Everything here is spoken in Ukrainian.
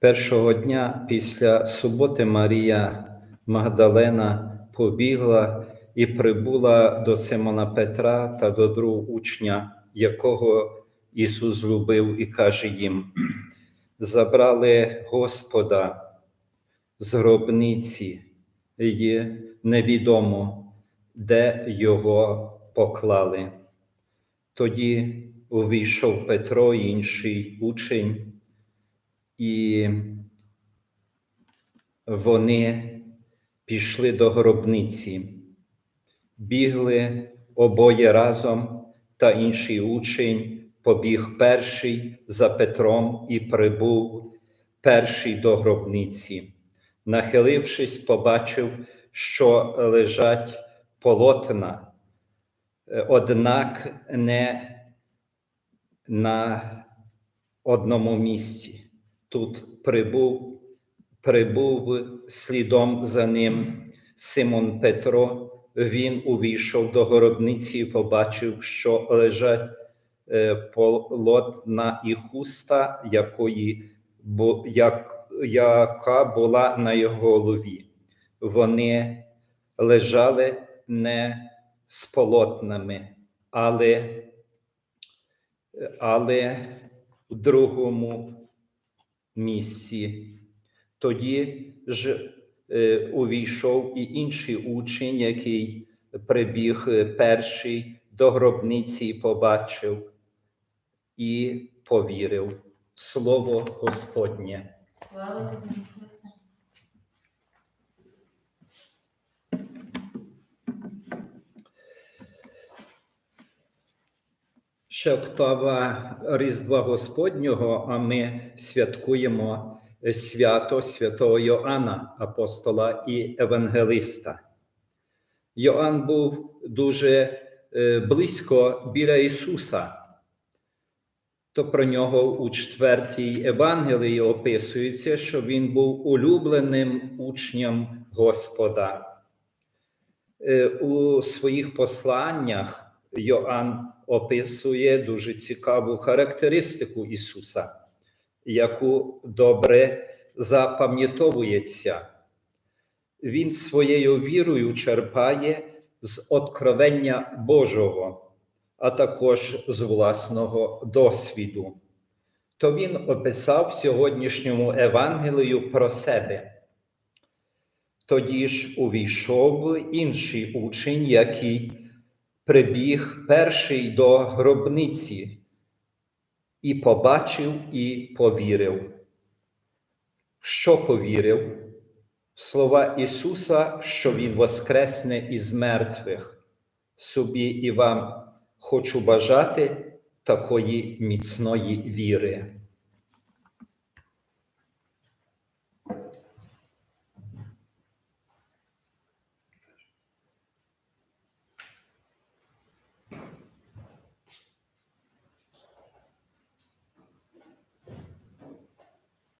Першого дня після суботи Марія Магдалена побігла і прибула до Симона Петра та до другого учня, якого Ісус любив, і каже їм: забрали Господа з гробниці, і невідомо, де його поклали. Тоді увійшов Петро, інший учень, і вони пішли до гробниці, бігли обоє разом, та інший учень побіг перший за Петром і прибув перший до гробниці. Нахилившись, побачив, що лежать полотна, однак не на одному місці. Тут прибув, прибув слідом за ним Симон Петро. Він увійшов до гробниці і побачив, що лежать е, полотна і хуста, якої, бу- як, яка була на його голові. Вони лежали не з полотнами, але, але в другому місці. Тоді ж е, увійшов і інший учень, який прибіг е, перший до гробниці і побачив і повірив. Слово Господнє. Слава Ще октава Різдва Господнього, а ми святкуємо свято святого Йоанна, апостола і евангелиста. Йоанн був дуже е, близько біля Ісуса. То про нього у четвертій Евангелії описується, що він був улюбленим учнем Господа. Е, У своїх посланнях Йоанн описує дуже цікаву характеристику Ісуса, яку добре запам'ятовується. Він своєю вірою черпає з откровення Божого, а також з власного досвіду. То він описав в сьогоднішньому Евангелію про себе. Тоді ж увійшов інший учень, який прибіг перший до гробниці і побачив і повірив. Що повірив? Слова Ісуса, що Він воскресне із мертвих. Собі і вам хочу бажати такої міцної віри.